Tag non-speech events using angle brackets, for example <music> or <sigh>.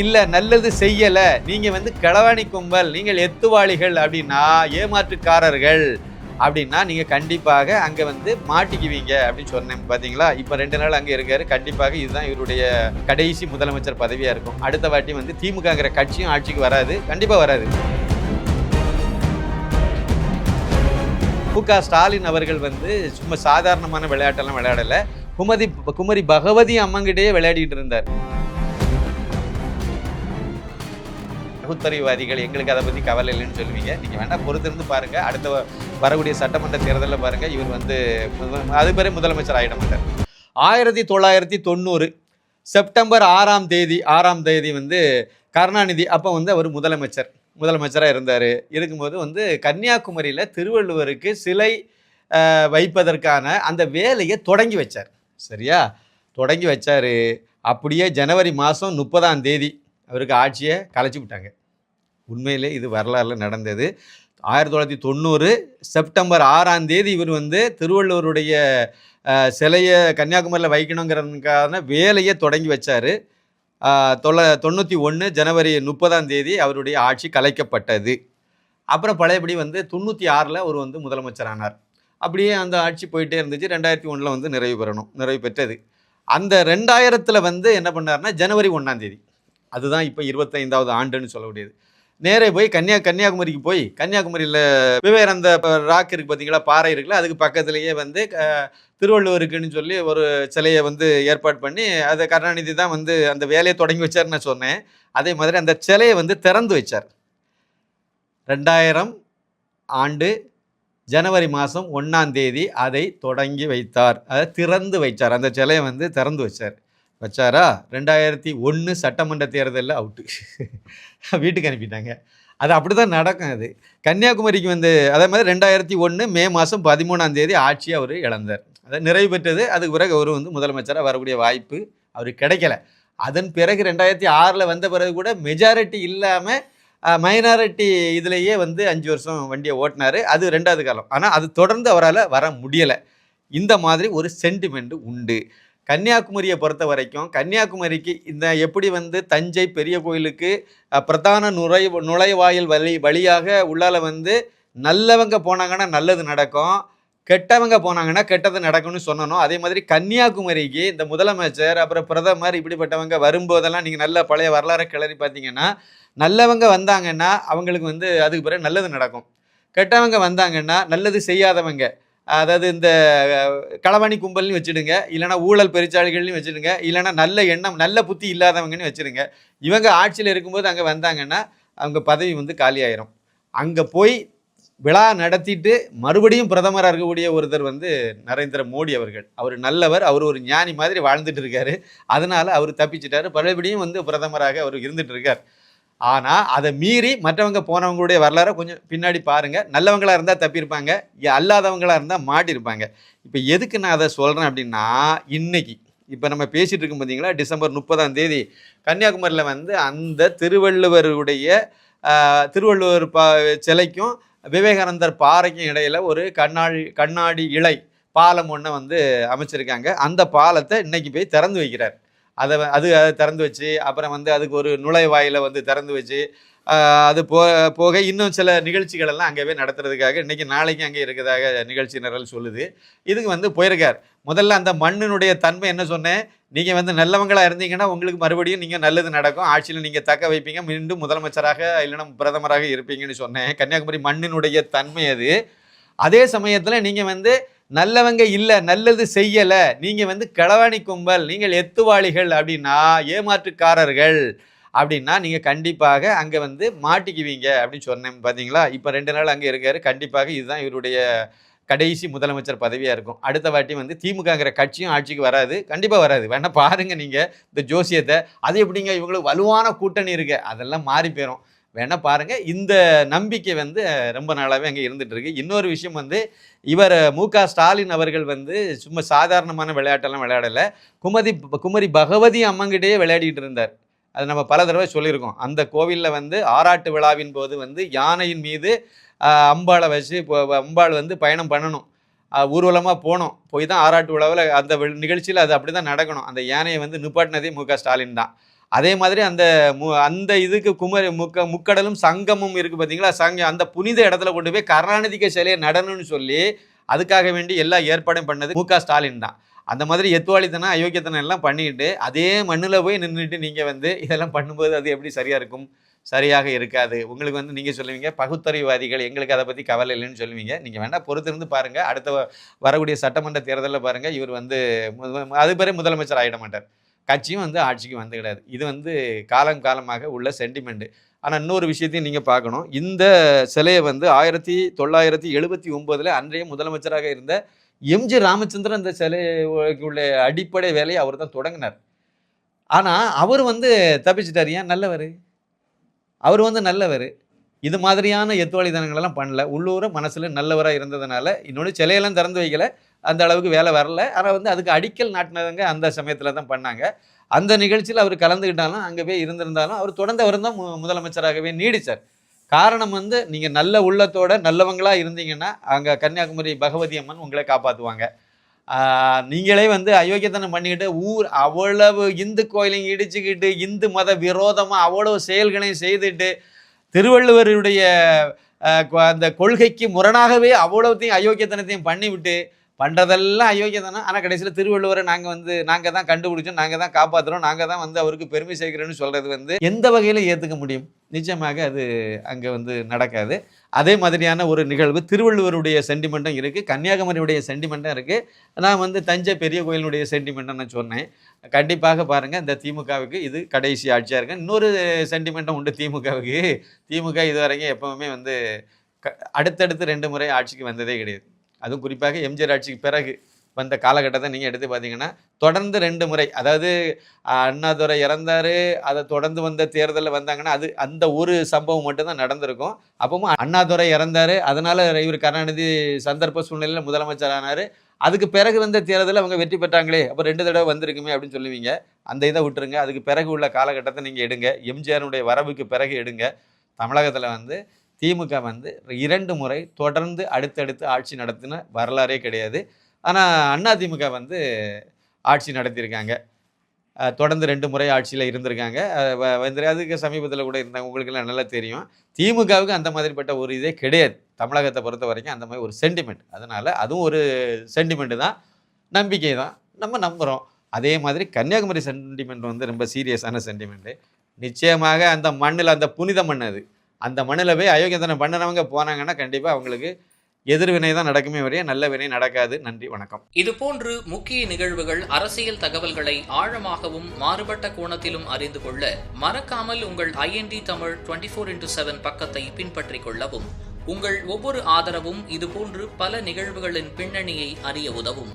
இல்லை நல்லது செய்யலை. நீங்கள் வந்து களவாணி கும்பல் நீங்கள் எத்துவாளிகள் அப்படின்னா ஏமாற்றுக்காரர்கள் அப்படின்னா நீங்கள் கண்டிப்பாக அங்கே வந்து மாட்டிக்குவீங்க அப்படின்னு சொன்னேன். பார்த்தீங்களா இப்போ ரெண்டு நாள் அங்கே இருக்காரு. கண்டிப்பாக இதுதான் இவருடைய கடைசி முதலமைச்சர் பதவியாக இருக்கும். அடுத்த வாட்டி வந்து திமுகங்கிற கட்சியும் ஆட்சிக்கு வராது. கண்டிப்பாக வராது. மு க ஸ்டாலின் அவர்கள் வந்து சும்மா சாதாரணமான விளையாட்டெல்லாம் விளையாடலை. குமதி குமரி பகவதி அம்மங்கிட்டே விளையாடிட்டு இருந்தார். பகுத்தறிவாதிகள் எங்களுக்கு அதை பற்றி கவலை இல்லைன்னு சொல்லுவீங்க. நீங்கள் வேணால் பொறுத்திருந்து பாருங்கள் அடுத்த வரக்கூடிய சட்டமன்ற தேர்தலில் பாருங்கள் இவர் வந்து முத- அது முதலமைச்சர் ஆகிட மாட்டார். ஆயிரத்தி தொள்ளாயிரத்தி தொண்ணூறு செப்டம்பர் ஆறாம் தேதி ஆறாம் தேதி வந்து கருணாநிதி அப்போ வந்து அவர் முதலமைச்சர் முதலமைச்சராக இருந்தார். இருக்கும்போது வந்து கன்னியாகுமரியில் திருவள்ளுவருக்கு சிலை வைப்பதற்கான அந்த வேலையை தொடங்கி வச்சார். சரியா? தொடங்கி வச்சார். அப்படியே ஜனவரி மாதம் முப்பதாம் தேதி அவருக்கு ஆட்சியை கலைச்சி விட்டாங்க. உண்மையிலே இது வரலாறுல நடந்தது. ஆயிரத்தி தொள்ளாயிரத்தி தொண்ணூறு செப்டம்பர் ஆறாம் தேதி இவர் வந்து திருவள்ளுவருடைய சிலையை கன்னியாகுமரியில் வைக்கணுங்கிறதுக்கான வேலையை தொடங்கி வச்சார். தொள்ள தொண்ணூற்றி ஒன்று ஜனவரி முப்பதாம் தேதி அவருடைய ஆட்சி கலைக்கப்பட்டது. அப்புறம் பழையபடி வந்து தொண்ணூற்றி ஆறில் அவர் வந்து முதலமைச்சரானார். அப்படியே அந்த ஆட்சி போயிட்டே இருந்துச்சு. ரெண்டாயிரத்தி ஒன்றில் வந்து நிறைவு பெறணும் நிறைவு பெற்றது. அந்த ரெண்டாயிரத்தில் வந்து என்ன பண்ணார்னா ஜனவரி ஒன்றாம் தேதி அதுதான் இப்போ இருபத்தைந்தாவது ஆண்டுன்னு சொல்ல முடியாது. நேரே போய் கன்னியா கன்னியாகுமரிக்கு போய் கன்னியாகுமரியில் விவேகானந்த ராக் இருக்குது பார்த்தீங்களா பாறை இருக்குல்ல அதுக்கு பக்கத்துலேயே வந்து திருவள்ளுவருக்குன்னு சொல்லி ஒரு சிலையை வந்து ஏற்பாடு பண்ணி அதை கருணாநிதி தான் வந்து அந்த வேலையை தொடங்கி வச்சார்னு நான் சொன்னேன். அதே மாதிரி அந்த சிலையை வந்து திறந்து வச்சார். ரெண்டாயிரம் ஆண்டு ஜனவரி மாதம் ஒன்றாம் தேதி அதை தொடங்கி வைத்தார். அதை திறந்து வைத்தார் அந்த சிலையை வந்து திறந்து வச்சார். வச்சாரா? ரெண்டாயிரத்தி ஒன்று சட்டமன்ற தேர்தலில் அவுட்டு <laughs> வீட்டுக்கு அனுப்பிட்டாங்க. அது அப்படி தான் நடக்கும் அது. கன்னியாகுமரிக்கு வந்து அதே மாதிரி ரெண்டாயிரத்தி ஒன்று மே மாதம் பதிமூணாம் தேதி ஆட்சி அவர் இழந்தார். அதை நிறைவு பெற்றது அதுக்கு பிறகு அவர் வந்து முதலமைச்சராக வரக்கூடிய வாய்ப்பு அவருக்கு கிடைக்கல. அதன் பிறகு ரெண்டாயிரத்தி ஆறில் வந்த பிறகு கூட மெஜாரிட்டி இல்லாமல் மைனாரிட்டி இதுலேயே வந்து அஞ்சு வருஷம் வண்டியை ஓட்டினார். அது ரெண்டாவது காலம். ஆனால் அது தொடர்ந்து அவரால் வர முடியலை. இந்த மாதிரி ஒரு சென்டிமெண்ட் உண்டு. கன்னியாகுமரியை பொறுத்த வரைக்கும் கன்னியாகுமரிக்கு இந்த எப்படி வந்து தஞ்சை பெரிய கோயிலுக்கு பிரதான நுழை நுழைவாயில் வழி வழியாக உள்ளால வந்து நல்லவங்க போனாங்கன்னா நல்லது நடக்கும் கெட்டவங்க போனாங்கன்னா கெட்டது நடக்கும்னு சொன்னணும் அதே மாதிரி கன்னியாகுமரிக்கு இந்த முதலமைச்சர் அப்புறம் பிரதமர் இப்படிப்பட்டவங்க வரும்போதெல்லாம் நீங்கள் நல்ல பழைய வரலாறு கிளறி பார்த்தீங்கன்னா நல்லவங்க வந்தாங்கன்னா அவங்களுக்கு வந்து அதுக்கு பிறகு நல்லது நடக்கும். கெட்டவங்க வந்தாங்கன்னா நல்லது செய்யாதவங்க அதாவது இந்த களவாணி கும்பல்னு வச்சுடுங்க. இல்லைன்னா ஊழல் பெருச்சாளிகள்னு வச்சுடுங்க. இல்லைன்னா நல்ல எண்ணம் நல்ல புத்தி இல்லாதவங்கன்னு வச்சுடுங்க. இவங்க ஆட்சியில் இருக்கும்போது அங்கே வந்தாங்கன்னா அவங்க பதவி வந்து காலியாயிரும் அங்கே போய் விழா நடத்திட்டு மறுபடியும் பிரதமராக இருக்கக்கூடிய ஒருத்தர் வந்து நரேந்திர மோடி அவர்கள். அவர் நல்லவர் அவர் ஒரு ஞானி மாதிரி வாழ்ந்துட்டு இருக்காரு. அதனால அவர் தப்பிச்சிட்டாரு. மறுபடியும் வந்து பிரதமராக அவர் இருந்துட்டு இருக்கார். ஆனால் அதை மீறி மற்றவங்க போனவங்களுடைய வரலாறை கொஞ்சம் பின்னாடி பாருங்கள் நல்லவங்களாக இருந்தால் தப்பியிருப்பாங்க. இ- இருந்தால் மாட்டியிருப்பாங்க. இப்போ எதுக்கு நான் அதை சொல்கிறேன் அப்படின்னா இன்றைக்கி இப்போ நம்ம பேசிகிட்டு இருக்கோம் பார்த்தீங்களா? டிசம்பர் முப்பதாம் தேதி கன்னியாகுமரியில் வந்து அந்த திருவள்ளுவருடைய திருவள்ளுவர் பா சிலைக்கும் விவேகானந்தர் பாறைக்கும் இடையில் ஒரு கண்ணாடி கண்ணாடி இலை பாலம் ஒன்று வந்து அமைச்சிருக்காங்க. அந்த பாலத்தை இன்றைக்கி போய் திறந்து வைக்கிறார். அதை அது அதை திறந்து வச்சு அப்புறம் வந்து அதுக்கு ஒரு நுழைவாயில வந்து திறந்து வச்சு அது போ போக இன்னும் சில நிகழ்ச்சிகள் எல்லாம் அங்கேயே நடத்துறதுக்காக இன்றைக்கி நாளைக்கு அங்கே இருக்கிறதாக நிகழ்ச்சி நிரல் சொல்லுது. இதுக்கு வந்து போயிருக்கார். முதல்ல அந்த மண்ணினுடைய தன்மை என்ன சொன்னேன்? நீங்கள் வந்து நல்லவங்களாக இருந்தீங்கன்னா உங்களுக்கு மறுபடியும் நீங்கள் நல்லது நடக்கும். ஆட்சியில் நீங்கள் தக்க வைப்பீங்க. மீண்டும் முதலமைச்சராக இல்லைன்னா பிரதமராக இருப்பீங்கன்னு சொன்னேன். கன்னியாகுமரி மண்ணினுடைய தன்மை அது. அதே சமயத்தில் நீங்கள் வந்து நல்லவங்க இல்லை நல்லது செய்யலை நீங்கள் வந்து களவாணி கும்பல் நீங்கள் எத்துவாளிகள் அப்படின்னா ஏமாற்றுக்காரர்கள் அப்படின்னா நீங்கள் கண்டிப்பாக அங்கே வந்து மாட்டிக்குவீங்க அப்படின்னு சொன்னேன் பார்த்தீங்களா இப்போ ரெண்டு நாள் அங்கே இருக்காரு. கண்டிப்பாக இதுதான் இவருடைய கடைசி முதலமைச்சர் பதவியாக இருக்கும். அடுத்த வாட்டி வந்து திமுகங்கிற கட்சியும் ஆட்சிக்கு வராது. கண்டிப்பாக வராது. வேணா பாருங்கள் நீங்கள் இந்த ஜோசியத்தை. அது எப்படிங்க இவங்களுக்கு வலுவான கூட்டணி இருக்குது அதெல்லாம் மாறி போயிடும் வேணால் பாருங்க. இந்த நம்பிக்கை வந்து ரொம்ப நாளாகவே அங்கே இருந்துகிட்ருக்கு இன்னொரு விஷயம் வந்து இவர் மு க ஸ்டாலின் அவர்கள் வந்து சும்மா சாதாரணமான விளையாட்டெல்லாம் விளையாடலை. குமதி குமரி பகவதி அம்மங்கிட்டே விளையாடிட்டு இருந்தார். அது நம்ம பல தடவை சொல்லியிருக்கோம். அந்த கோவிலில் வந்து ஆராட்டு விழாவின் போது வந்து யானையின் மீது அம்பாளை வச்சு இப்போ அம்பாள் வந்து பயணம் பண்ணணும். ஊர்வலமாக போனோம். போய் தான் ஆராட்டு விழாவில் அந்த நிகழ்ச்சியில் அது அப்படி தான் நடக்கணும். அந்த யானையை வந்து நிப்பாட்டினதே மு க ஸ்டாலின் தான். அதே மாதிரி அந்த மு- அந்த இதுக்கு குமரி முக்க முக்கடலும் சங்கமும் இருக்குது பார்த்தீங்களா சங்கம் அந்த புனித இடத்துல கொண்டு போய் கருணாநிதிக்கு சிலையை நடணும்னு சொல்லி அதுக்காக வேண்டி எல்லா ஏற்பாடும் பண்ணது மு ஸ்டாலின் தான். அந்த மாதிரி எத்துவாளித்தனம் அயோக்கியத்தனம் எல்லாம் பண்ணிக்கிட்டு அதே மண்ணில் போய் நின்றுட்டு நீங்கள் வந்து இதெல்லாம் பண்ணும்போது அது எப்படி சரியாக இருக்கும்? சரியாக இருக்காது. உங்களுக்கு வந்து நீங்கள் சொல்லுவீங்க பகுத்தறிவாதிகள் எங்களுக்கு அதை பற்றி கவலை இல்லைன்னு சொல்லுவீங்க. நீங்கள் வேணால் பொறுத்திருந்து பாருங்கள் அடுத்த வரக்கூடிய சட்டமன்ற தேர்தலில் பாருங்கள் இவர் வந்து அது பேரே முதலமைச்சர் ஆகிட மாட்டார். கட்சியும் வந்து ஆட்சிக்கு வந்து கிடையாது. இது வந்து காலம் காலமாக உள்ள சென்டிமெண்ட் ஆனால் இன்னொரு விஷயத்தையும் நீங்கள் பார்க்கணும். இந்த சிலையை வந்து ஆயிரத்தி தொள்ளாயிரத்தி எழுபத்தி ஒம்போதில் அன்றைய முதலமைச்சராக இருந்த எம்ஜி ராமச்சந்திரன் அந்த சிலைக்குள்ள அடிப்படை வேலையை அவர் தான் தொடங்கினார். ஆனால் அவர் வந்து தப்பிச்சிட்டார். ஏன்? நல்லவர். அவர் வந்து நல்லவர். இது மாதிரியான எத்துவாளித்தனங்களெல்லாம் பண்ணல. உள்ளூர மனசில் நல்லவராக இருந்ததுனால இன்னொன்று சிலையெல்லாம் திறந்து வைக்கல. அந்த அளவுக்கு வேலை வரல. ஆனால் வந்து அதுக்கு அடிக்கல் நாட்டினவங்க அந்த சமயத்தில் தான் பண்ணாங்க. அந்த நிகழ்ச்சியில் அவர் கலந்துக்கிட்டாலும் அங்கே போய் இருந்திருந்தாலும் அவர் தொடர்ந்து அவர் தான் மு- முதலமைச்சராகவே நீடிச்சார். காரணம் வந்து நீங்கள் நல்ல உள்ளத்தோட நல்லவங்களாக இருந்தீங்கன்னா அங்கே கன்னியாகுமரி பகவதி அம்மன் உங்களை காப்பாற்றுவாங்க நீங்களே வந்து அயோக்கியத்தனம் பண்ணிக்கிட்டு ஊர் அவ்வளவு இந்து கோயிலையும் இடிச்சுக்கிட்டு இந்து மத விரோதமாக அவ்வளவு செயல்களையும் செய்துட்டு திருவள்ளுவருடைய அந்த கொள்கைக்கு முரணாகவே அவ்வளவுத்தையும் அயோக்கியத்தனத்தையும் பண்ணிவிட்டு பண்ணுறதெல்லாம் அயோக்கியத்தனம் ஆனால் கடைசியில் திருவள்ளுவரை நாங்கள் வந்து நாங்கள் தான் கண்டுபிடிச்சோம் நாங்கள் தான் காப்பாற்றுறோம் நாங்கள் தான் வந்து அவருக்கு பெருமை சேர்க்கிறோன்னு சொல்கிறது வந்து எந்த வகையில் ஏற்றுக்க முடியும்? நிச்சயமாக அது அங்கே வந்து நடக்காது. அதே மாதிரியான ஒரு நிகழ்வு திருவள்ளுவருடைய சென்டிமெண்ட்டும் இருக்குது கன்னியாகுமரியுடைய சென்டிமெண்ட்டும் இருக்குது நான் வந்து தஞ்சை பெரிய கோயிலுடைய சென்டிமெண்ட்டும் நான் சொன்னேன். கண்டிப்பாக பாருங்கள் இந்த திமுகவுக்கு இது கடைசி ஆட்சியாக இருக்கு. இன்னொரு சென்டிமெண்ட்டும் உண்டு திமுகவுக்கு. திமுக இது வரைக்கும் வந்து க- அடுத்தடுத்து ரெண்டு முறை ஆட்சிக்கு வந்ததே கிடையாது. அதுவும் குறிப்பாக எம்ஜிஆர் ஆட்சிக்கு பிறகு வந்த காலகட்டத்தை நீங்கள் எடுத்து பார்த்தீங்கன்னா தொடர்ந்து ரெண்டு முறை அதாவது அண்ணாதுரை இறந்தார் அதை தொடர்ந்து வந்த தேர்தலில் வந்தாங்கன்னா அது அந்த ஒரு சம்பவம் மட்டும்தான் நடந்திருக்கும். அப்பவும் அண்ணாதுரை இறந்தாரு அதனால் இவர் கருணாநிதி சந்தர்ப்ப சூழ்நிலையில் முதலமைச்சர் ஆனார். அதுக்கு பிறகு வந்த தேர்தலில் அவங்க வெற்றி பெற்றாங்களே அப்போ ரெண்டு தடவை வந்திருக்குமே அப்படின்னு சொல்லுவீங்க. அந்த இதை விட்டுருங்க. அதுக்கு பிறகு உள்ள காலகட்டத்தை நீங்கள் எடுங்க. எம்ஜிஆருடைய வரவுக்கு பிறகு எடுங்க. தமிழகத்தில் வந்து திமுக வந்து இரண்டு முறை தொடர்ந்து அடுத்தடுத்து ஆட்சி நடத்தின வரலாறே கிடையாது. ஆனால் அதிமுக வந்து ஆட்சி நடத்தியிருக்காங்க. தொடர்ந்து ரெண்டு முறை ஆட்சியில் இருந்திருக்காங்க. வ- வந்து அதுக்கு சமீபத்தில் கூட இருந்தாங்க உங்களுக்கெல்லாம் நல்லா தெரியும். திமுகவுக்கு அந்த மாதிரிப்பட்ட ஒரு இதே கிடையாது. தமிழகத்தை பொறுத்த வரைக்கும் அந்த மாதிரி ஒரு சென்டிமெண்ட் அதனால் அதுவும் ஒரு சென்டிமெண்ட்டு தான். நம்பிக்கை தான். நம்ம நம்புகிறோம் அதே மாதிரி கன்னியாகுமரி சென்டிமெண்ட் வந்து ரொம்ப சீரியஸான சென்டிமெண்ட்டு நிச்சயமாக அந்த மண்ணில் அந்த புனித மண் அது. அந்த மண்ணில் போய் அயோக்கியத்தனம் பண்ணுறவங்க போனாங்கன்னா கண்டிப்பாக அவங்களுக்கு எதிர்வினை தான் நடக்குமே வரைய நல்ல வினை நடக்காது. நன்றி வணக்கம். இதுபோன்று முக்கிய நிகழ்வுகள் அரசியல் தகவல்களை ஆழமாகவும் மாறுபட்ட கோணத்திலும் அறிந்து கொள்ள மறக்காமல் உங்கள் I N T Tamil twenty four into seven பக்கத்தை பின்பற்றிக் கொள்ளவும் உங்கள் ஒவ்வொரு ஆதரவும் இதுபோன்று பல நிகழ்வுகளின் பின்னணியை அறிய உதவும்.